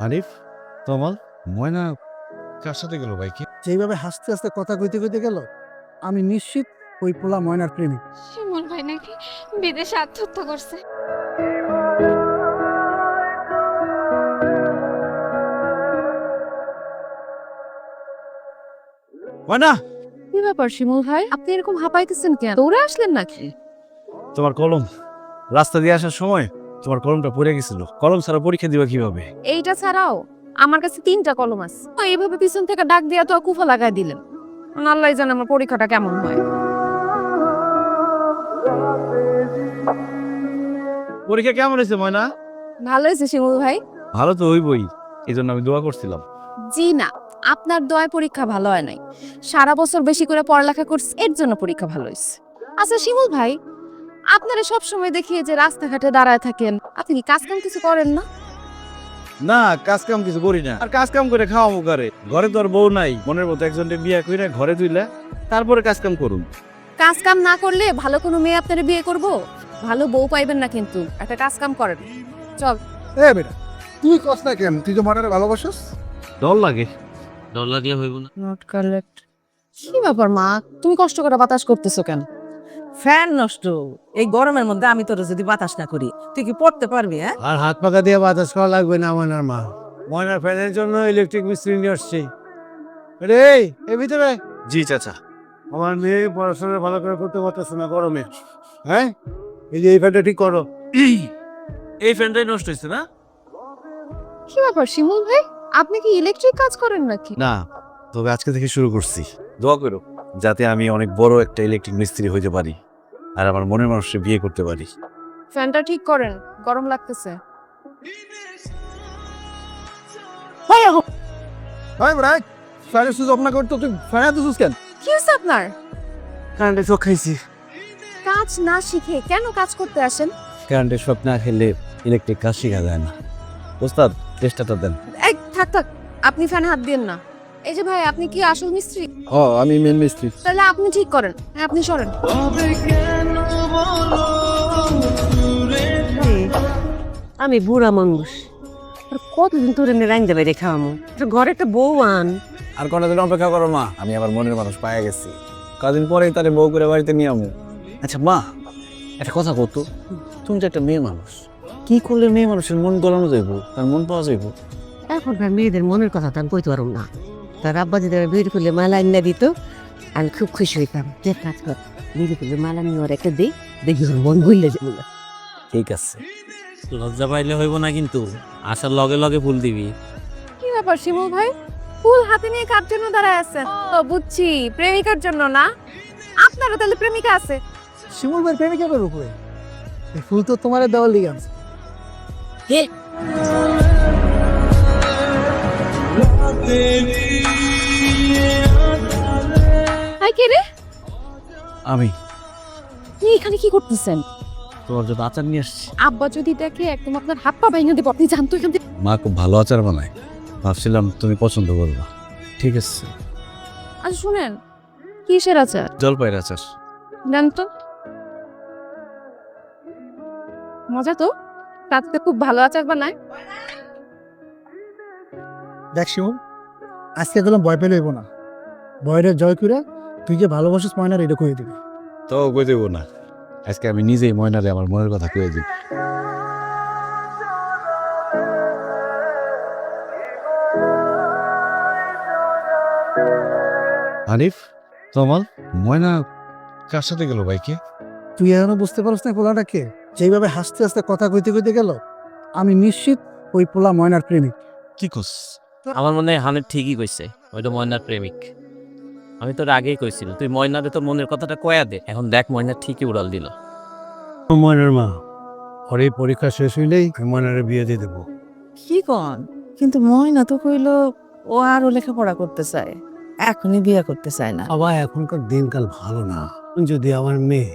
আরিফ তমাল। ময়না কার সাথে গেল ভাই? কি? যেইভাবে হাসতে হাসতে কথা কইতে কইতে গেল আমি নিশ্চিত ওই পোলা ময়নার প্রেমিক। শিমুল ভাই নাকি বিদেশে আত্মহত্যা করছে। ময়না! কি ব্যাপার শিমুল ভাই? আপনি এরকম হাঁপাইতেছেন কেন? দৌড়ে আসলেন নাকি? তোমার কলম রাস্তা দিয়ে আসার সময় তোমার কলমটা পড়ে গেছিল। কলম ছাড়া পরীক্ষা দিবা কীভাবে? এইটা ছাড়াও আমার কাছে তিনটা কলম আছে। তো এইভাবে পিছন থেকে ডাক দিয়া তো কুফা লাগাই দিলেন। আল্লাহ জানে আমার পরীক্ষাটা কেমন হয়। পরীক্ষা কেমন হয়েছে ময়না? ভালো হয়েছে শিমুল ভাই? ভালো তো হইবই এই জন্য আমি দোয়া করছিলাম। জি না আপনার দয় পরীক্ষা ভালো হয় নাই। সারা বছর বেশি করে পড়ালেখা করছে এর জন্য পরীক্ষা ভালো হয়েছে। আচ্ছা শিমুল ভাই আপনারা সব সময় দেখি যে রাস্তাঘাটে দাঁড়ায় থাকেন আপনি কি কাজ কাম কিছু করেন না? না কাজ কাম কিছু করি না। আর কাজ কাম করে খাওয়া মুখারে ঘরে তো আর বউ নাই। মনের মতো একজনকে বিয়ে করে ঘরে তুইলে তারপরে কাজ কাম করুন। কাজ কাম না করলে ভালো কোনো মেয়ে আপনারা বিয়ে করব? ভালো বউ পাইবেন না কিন্তু। একটা কাজ কাম করেন। চল। এ বেটা তুই কস না কেন? তুই তো ময়নারে ভালোবাসিস। ডর লাগে। ডলার দিয়ে হইব না। নট কালেক্ট কি ব্যাপার মা? তুমি কষ্ট করে বাতাস করতেছো কেন? ফ্যান নষ্ট। এই গরমের মধ্যে আমি তোর যদি বাতাস না করি তুই কি পড়তে পারবি হ্যাঁ? আর হাত পাকা দিয়ে বাতাস করা লাগবে না ময়নার মা। ময়নার ফ্যানের জন্য ইলেকট্রিক মিস্ত্রি নিয়ে আসছি। রে এই ভিতরে। জি চাচা। আমার মেয়ে পড়াশোনা ভালো করে করতে পারতেছে না গরমে। হ্যাঁ? এই যে এই ফ্যানটা ঠিক করো। এই ফ্যানটাই নষ্ট হয়েছে না? কি ব্যাপার শিমুল ভাই? আপনি কি ইলেকট্রিক কাজ করেন নাকি? না তবে আজকে থেকে শুরু করছি। দোয়া করো যাতে আমি অনেক বড় একটা ইলেকট্রিক মিস্ত্রি হইতে পারি। আর আমার মনের মানুষকে বিয়ে করতে পারি। ফ্যানটা ঠিক করেন গরম লাগতেছে। ভাই ভাই ফ্যানের সুযোগ আপনার করতো তুই ফ্যানে দিছিস কেন? কি হয়েছে আপনার? কারেন্টে চোখ খাইছি। কাজ না শিখে কেন কাজ করতে আসেন? কারেন্টের শখ না খেলে ইলেকট্রিক কাজ শেখা যায় না। ওস্তাদ চেষ্টাটা দেন। এই থাক থাক আপনি ফ্যানে হাত দিন না। এই যে ভাই আপনি কি আসল মিস্ত্রি? ও আমি মেন মিস্ত্রি। তাহলে আপনি ঠিক করেন হ্যাঁ আপনি সরেন। আমি বুড়া মানুষ। আর কতদিন তোর এনে রাইন দেবে রেখা আমু ঘরে একটা বউ আন। আর কটা দিন অপেক্ষা করো মা। আমি আমার মনের মানুষ পায়ে গেছি। কদিন পরেই তারে বউ করে বাড়িতে নিয়ে আমু আচ্ছা মা একটা কথা কত তুমি তো একটা মেয়ে মানুষ কি করলে মেয়ে মানুষের মন গলানো যাইব? তার মন পাওয়া যাইব? এখনকার মেয়েদের মনের কথা তো আমি কইতে পারব না। তার আব্বা যদি আমার বিউটি ফুলে মালা এনে দিত। আমি খুব খুশি হইতাম। যে কাজ কর বিউটি ফুলে মালা নিয়ে ওর একটা দিই দেখি মন ভুললে যাব না। ঠিক আছে। লজ্জা পাইলে হইব না কিন্তু আসার লগে লগে ফুল দিবি। কি ব্যাপার শিমুল ভাই? ফুল হাতে নিয়ে কার জন্য দাঁড়ায় আছেন? ও বুঝছি প্রেমিকার জন্য না? আপনারও তাহলে প্রেমিকা আছে। শিমুল ভাই প্রেমিকা বের উপরে? এই ফুল তো তোমার দেওয়ার লিগে আছে হাই কে রে? আমি। আপনি এখানে কি করতেছেন? তোমার জন্য আচার নিয়ে আসছি। আব্বা যদি দেখে একদম আপনার হাত পা ভেঙে দেবো আপনি জানতো এখান থেকে। মা খুব ভালো আচার বানায়। ভাবছিলাম তুমি পছন্দ করবা। ঠিক আছে। আচ্ছা শুনেন কিসের আচার? জলপাইয়ের আচার। দেন তো? মজা তো। তাতে খুব ভালো আচার বানায়। দেখ শিমুল আজকে দিলাম ভয় পেলে না। ভয়টা জয় করে তুই যে ভালোবাসিস ময়নার এটা কয়ে দিবি। তো কই দেব না? আজকে আমি নিজেই ময়নারে আমার মনের কথা কয়ে দিই। আরিফ তমাল ময়না কার সাথে গেল ভাইকে? তুই এখনও বুঝতে পারছ না পোলাটা কে? যেইভাবে হাসতে হাসতে কথা কইতে কইতে গেল আমি নিশ্চিত ওই পোলা ময়নার প্রেমিক। কি কস? আমার মনে হয় হানের ঠিকই কইছে ওইটা ময়নার প্রেমিক। আমি তোর আগেই কইছিল তুই ময়নারে তোর মনের কথাটা কয়া দে। এখন দেখ ময়না ঠিকই উড়াল দিল। ময়নার মা ওর এই পরীক্ষা শেষ হইলেই আমি ময়নারে বিয়ে দিয়ে দেবো। কি কন? কিন্তু ময়না তো কইলো ও আরও লেখাপড়া করতে চায়। এখনই বিয়ে করতে চায় না। আবার এখনকার দিনকাল ভালো না। যদি আমার মেয়ে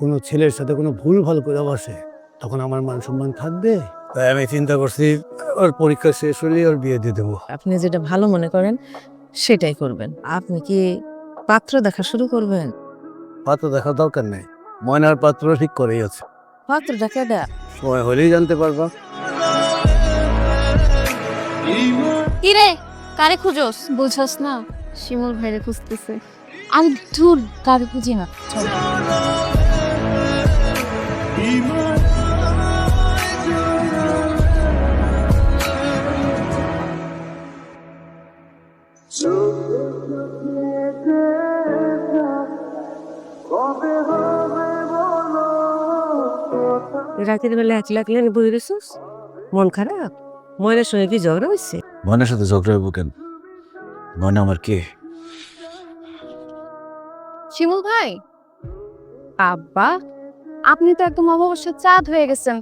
কোনো ছেলের সাথে কোনো ভুল ভালো করে বসে তখন আমার মান সম্মান থাকবে? তাই আমি চিন্তা করছি ওর পরীক্ষা শেষ হলেই ওর বিয়ে দিয়ে দেবো। আপনি যেটা ভালো মনে করেন সেটাই করবেন। আপনি কি পাত্র দেখা শুরু করবেন? পাত্র দেখার দরকার নেই। ময়নার পাত্র ঠিক করেই আছে। পাত্রটা কেডা সময় হলেই জানতে পারবা। কিরে কারে খুঁজোস? বুঝছস না শিমুল ভাইরে খুঁজতেছে। আমি দূর কারে খুঁজি না। চল। রাতের বেলা একলা একলা বই রেছিস মন খারাপ? মনের সঙ্গে কি ঝগড়া হয়েছে? ময়নার সাথে ঝগড়া হইব কেন? ময়না আমার কে? শিমুল ভাই? আব্বা আপনি তো একদম অবশ্যই চাঁদ হয়ে গেছেন।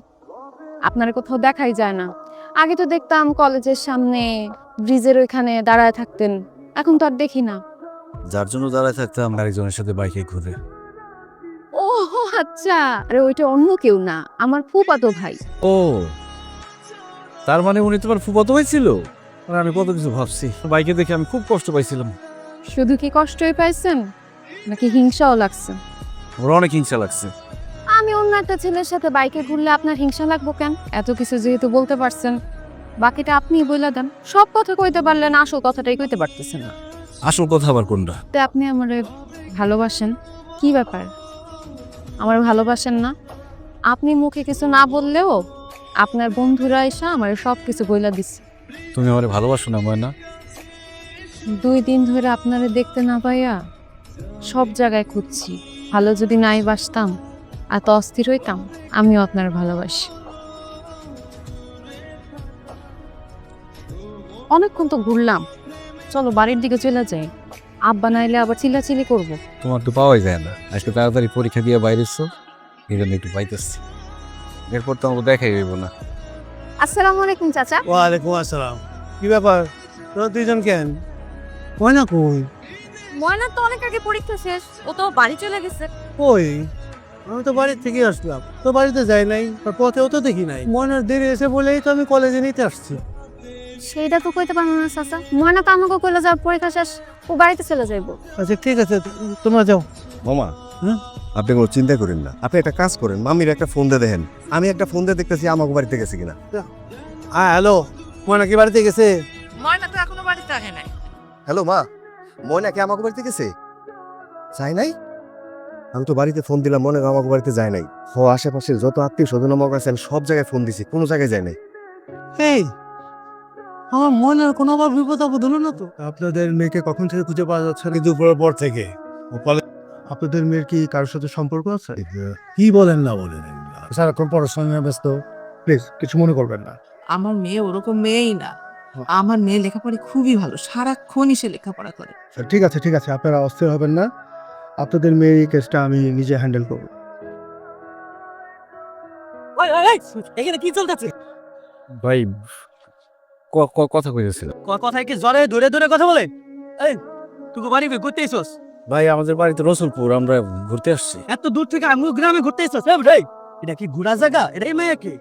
আপনার কোথাও দেখাই যায় না। আগে তো দেখতাম কলেজের সামনে ব্রিজের ওইখানে দাঁড়ায় থাকতেন। এখন তো আর দেখি না। যার জন্য দাঁড়ায় থাকতাম আরেকজনের সাথে বাইকে ঘুরে। আচ্ছা আরে ওইটা অন্য কেউ না আমার ফুপাতো ভাই। ও তার মানে উনি তোমার ফুপাতো হয়েছিল আর আমি কত কিছু ভাবছি বাইকে দেখে আমি খুব কষ্ট পাইছিলাম। শুধু কি কষ্টই পাইছেন নাকি হিংসাও লাগছে? আমার অনেক হিংসা লাগছে। আমি অন্য একটা ছেলের সাথে বাইকে ঘুরলে আপনার হিংসা লাগবো কেন? এত কিছু যেহেতু বলতে পারছেন বাকিটা আপনিই বলে দেন। সব কথা কইতে পারলেন আসল কথাটাই কইতে পারতেছেন না। আসল কথা আবার কোনটা? তে আপনি আমার ভালোবাসেন? কি ব্যাপার? আমার ভালোবাসেন না। আপনি মুখে কিছু না বললেও আপনার বন্ধুরা এসে আমার সব কিছু বইলা দিচ্ছে তুমি আমার ভালোবাসো না ময়না। দুই দিন ধরে আপনারে দেখতে না পাইয়া সব জায়গায় খুঁজছি। ভালো যদি নাই বাসতাম এত অস্থির হইতাম আমিও আপনার ভালোবাসি। অনেকক্ষণ তো ঘুরলাম। চলো বাড়ির দিকে চলে যাই। আব্বা নাইলে আবার চিল্লাচিল্লি করব। তোমার তো পাওয়াই যায় না। আজকে তাড়াতাড়ি পরীক্ষা দিয়ে বাইরে এসছো এই জন্য একটু পাইতেছি। এরপর তো আমাকে দেখাই হইব না। আসসালামু আলাইকুম চাচা। ওয়ালাইকুম আসসালাম। কি ব্যাপার? তোরা দুইজন কেন? কই না কই? ময়না তো অনেক আগে পরীক্ষা শেষ ও তো বাড়ি চলে গেছে। কই? আমি তো বাড়ি থেকে আসলাম। তো বাড়িতে যাই নাই আর পথেও তো দেখি নাই। ময়নার দেরি এসে বলেই তো আমি কলেজে নিতে আসছি। সেইটা তো কইতে পারব না চাচা। ময়না তো আমাকে কইলে যাওয়ার পরীক্ষা শেষ ও বাড়িতে চলে যাইবো। আচ্ছা ঠিক আছে তোমরা যাও। মামা হ্যাঁ? আপনি কোনো চিন্তা করেন না। আপনি একটা কাজ করেন মামির একটা ফোন দিয়ে দেখেন। আমি একটা ফোন দিয়ে দেখতেছি আমাকে বাড়িতে গেছে কিনা। হ্যাঁ হ্যালো ময়না কি বাড়িতে গেছে? ময়না তো এখনও বাড়িতে আসে নাই। হ্যালো মা ময়না কি আমাকে বাড়িতে গেছে? যায় নাই? আমি তো বাড়িতে ফোন দিলাম মনে হয় আমাকে বাড়িতে যায় নাই। ও আশেপাশে যত আত্মীয় স্বজন আমার কাছে সব জায়গায় ফোন দিছি কোনো জায়গায় যায় নাই। এই আমার মনের কোনো আবার বিপদ আপদ হলো না তো? আপনাদের মেয়েকে কখন থেকে খুঁজে পাওয়া যাচ্ছে না? দুপুরের পর থেকে। আপনাদের মেয়ের কি কারোর সাথে সম্পর্ক আছে? কি বলেন না বলেন? সারাক্ষণ পড়াশোনা ব্যস্ত। প্লিজ কিছু মনে করবেন না। আমার মেয়ে ওরকম মেয়েই না। আমার মেয়ে লেখাপড়া খুবই ভালো। সারাক্ষণই সে লেখাপড়া করে। আচ্ছা, ঠিক আছে ঠিক আছে। আপনারা অস্থির হবেন না। আপনাদের মেয়ের এই কেসটা আমি নিজে হ্যান্ডেল করব। এখানে কি চলতেছে? ভাই কথা কইতেছিল। কথায় কি জ্বরে ধরে ধরে কথা বলে? এই তুই বাড়ি ঘুরতে এসোস ভাই আমাদের বাড়িতে রসুলপুর আমরা ঘুরতে আসছি। এত দূর থেকে আমি গ্রামে ঘুরতে এসোস ভাই এটা কি ঘোরা জায়গা? এটা এই মেয়ে কি?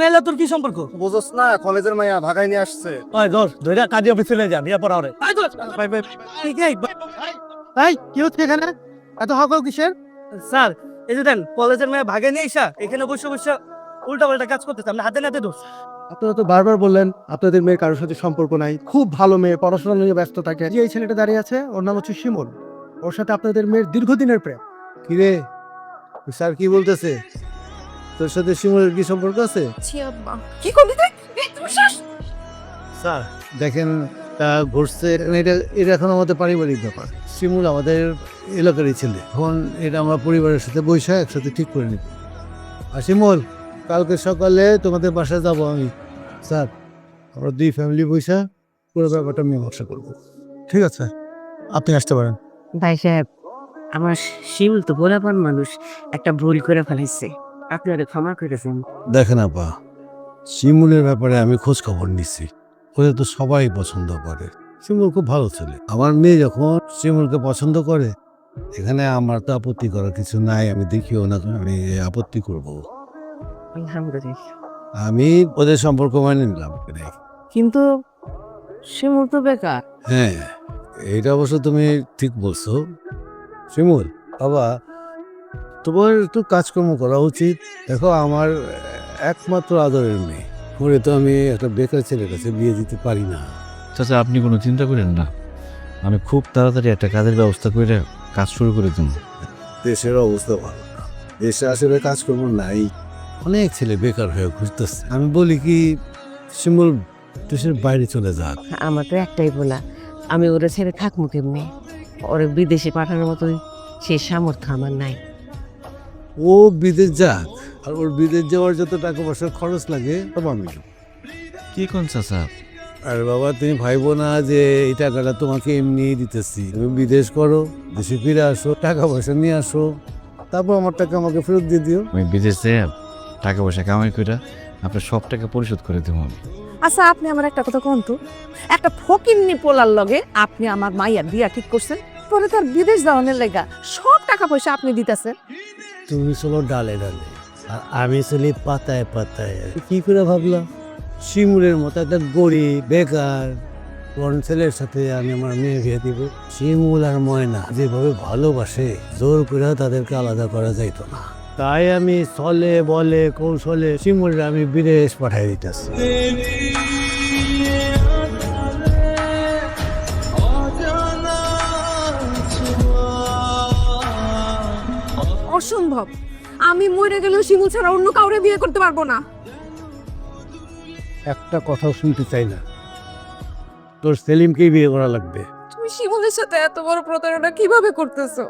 মেয়ের তোর কি সম্পর্ক? বুঝোস না কলেজের মাইয়া ভাগাই নিয়ে আসছে। ওই ধর ধরে কাজে অফিসে যা বিয়া পড়া ওরে। ভাই ভাই ভাই কি হচ্ছে এখানে? এত হাকাও কিসের? স্যার এই যে দেন কলেজের মেয়ে ভাগে নিয়ে এসা এখানে বসে বসে উল্টা পাল্টা কাজ করতেছে আপনি হাতে নাতে দোষ আপনারা তো বারবার বললেন আপনাদের মেয়ের কারোর সাথে সম্পর্ক নাই। খুব ভালো মেয়ে পড়াশোনা নিয়ে ব্যস্ত থাকে। যে এই ছেলেটা দাঁড়িয়ে আছে ওর নাম হচ্ছে শিমুল। ওর সাথে আপনাদের মেয়ের দীর্ঘদিনের প্রেম। কিরে? স্যার কি বলতেছে? তোর সাথে শিমুলের কি সম্পর্ক আছে? কি করলি স্যার দেখেন তা ঘটছে এটা এটা এখন আমাদের পারিবারিক ব্যাপার। শিমুল আমাদের এলাকারই ছেলে। এখন এটা আমরা পরিবারের সাথে বৈশা একসাথে ঠিক করে নিব। আর শিমুল কালকে সকালে তোমাদের বাসায় যাব আমি। স্যার আমরা দুই ফ্যামিলি বৈশা পুরো ব্যাপারটা মীমাংসা করব। ঠিক আছে আপনি আসতে পারেন। ভাই সাহেব আমার শিমুল তো গোলাপান মানুষ একটা ভুল করে ফেলাইছে। আপনি ওরে ক্ষমা করেছেন দেখেন আপা শিমুলের ব্যাপারে আমি খোঁজ খবর নিচ্ছি ওদের তো সবাই পছন্দ করে। শিমুল খুব ভালো ছেলে। আমার মেয়ে যখন শিমুলকে পছন্দ করে এখানে আমার তো আপত্তি করার কিছু নাই আমি দেখিও না আমি আপত্তি করব। আমি ওদের সম্পর্ক মানে নিলাম কিন্তু শিমুল তো বেকার। হ্যাঁ এটা অবশ্য তুমি ঠিক বলছো। শিমুল বাবা তোমার একটু কাজকর্ম করা উচিত। দেখো আমার একমাত্র আদরের মেয়ে। ওরে তো আমি একটা বেকার ছেলের কাছে বিয়ে দিতে পারি না। চাচা আপনি কোনো চিন্তা করেন না। আমি খুব তাড়াতাড়ি একটা কাজের ব্যবস্থা করে কাজ শুরু করে দেবো। দেশের অবস্থা ভালো না। দেশে আসলে কাজকর্ম নাই। অনেক ছেলে বেকার হয়ে ঘুরতেছে। আমি বলি কি শিমুল দেশের বাইরে চলে যাক আমার তো একটাই বলা আমি ওরা ছেড়ে থাকব কেমনি? ওরে বিদেশে পাঠানোর মতো সে সামর্থ্য আমার নাই। ও বিদেশ যাক আর ওর বিদেশ যাওয়ার যত টাকা পয়সার খরচ লাগে সব আমি কি কোন চাচা? আর বাবা তুমি ভাইবো না যে এই টাকাটা তোমাকে এমনিই দিতেছি। তুমি বিদেশ করো দেশে ফিরে আসো টাকা পয়সা নিয়ে আসো তারপর আমার টাকা আমাকে ফেরত দিয়ে দিও। আমি বিদেশে টাকা পয়সা কামাই করে আপনার সব টাকা পরিশোধ করে দেবো আমি। আচ্ছা আপনি আমার একটা কথা কোন তো? একটা ফকিন্নি পোলার লগে আপনি আমার মাইয়ার বিয়া ঠিক করছেন পরে তার বিদেশ যাওয়ানের লেগা সব টাকা পয়সা আপনি দিতেছেন। তুমি চলো ডালে ডালে আর আমি চলি পাতায় পাতায়। কি করে ভাবলাম? শিমুরের মতো একটা গরিব বেকার কোন ছেলের সাথে আমি আমার মেয়ে বিয়ে দিব। শিমুল আর ময়না যেভাবে ভালোবাসে জোর করে তাদেরকে আলাদা করা যাইতো না। তাই আমি চলে বলে কৌশলে শিমুলরা আমি বিদেশ পাঠাই দিতেছি। অসম্ভব। আমি মরে গেলেও শিমুল ছাড়া অন্য কাউরে বিয়ে করতে পারব না। একটা কথাও শুনতে চাই না। তোর সেলিমকেই বিয়ে করা লাগবে। তুমি শিমুলের সাথে এত বড় প্রতারণা কীভাবে করতেছো?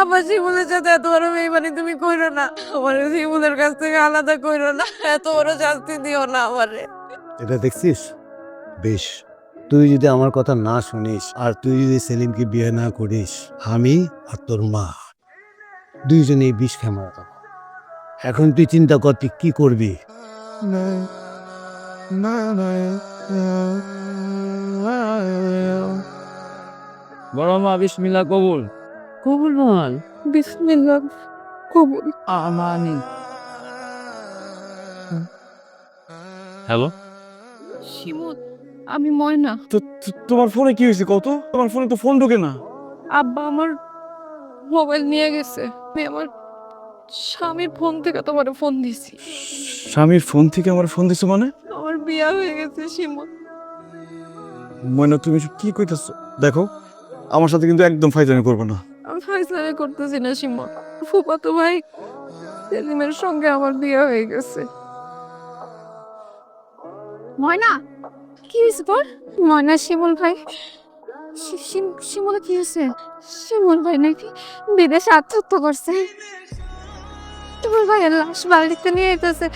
আবার শিমুলের সাথে এত বড় বেইমানি তুমি কইরো না। আমার শিমুলের কাছ থেকে আলাদা কইরো না। এত বড় শাস্তি দিও না আমারে। এটা দেখছিস? বেশ। তুই যদি আমার কথা না শুনিস আর তুই যদি সেলিমকে বিয়ে না করিস আমি আর তোর মা দুইজনেই বিষ যাব। এখন তুই চিন্তা কর তুই কি করবি। বড় মা বিসমিল্লা কবুল। কবুল বল। বিসমিল্লাহ কবুল। আমানি হ্যালো? শিমুল আমি ময়না। তোমার ফোনে কি হয়েছে কত তোমার ফোনে তো ফোন ঢোকে না। আব্বা আমার মোবাইল নিয়ে গেছে। আমি আমার স্বামীর ফোন থেকে তোমার ফোন দিছি। স্বামীর ফোন থেকে আমার ফোন দিছো মানে? আমার বিয়া হয়ে গেছে শিমুল। ময়না তুমি কি কইতাছো? দেখো আমার সাথে কিন্তু একদম ফাইজানি করবে না। আমি ফাইসলামে করতেছি না শিমুল ফুপাতো ভাই সেলিমের সঙ্গে আমার বিয়ে হয়ে গেছে। ময়না কি হয়েছে তোর? ময়না শিমুল ভাই। শিম- শিমুল কি হয়েছে? শিমুল ভাই নাকি বিদেশে আত্মহত্যা করছে। শিমুল ভাইয়ের লাশ বাড়িতে নিয়ে যেতেছে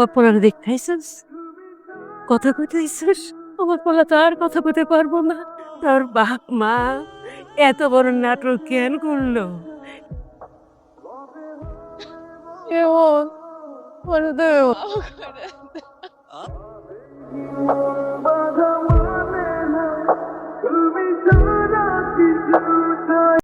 আমার পড়ার দেখাইছিস? কথা কইতেছিস আমার পড়া তো আর কথা কইতে পারব না। তোর বাপ মা এত বড় নাটক কেন করল? What ওরে দেও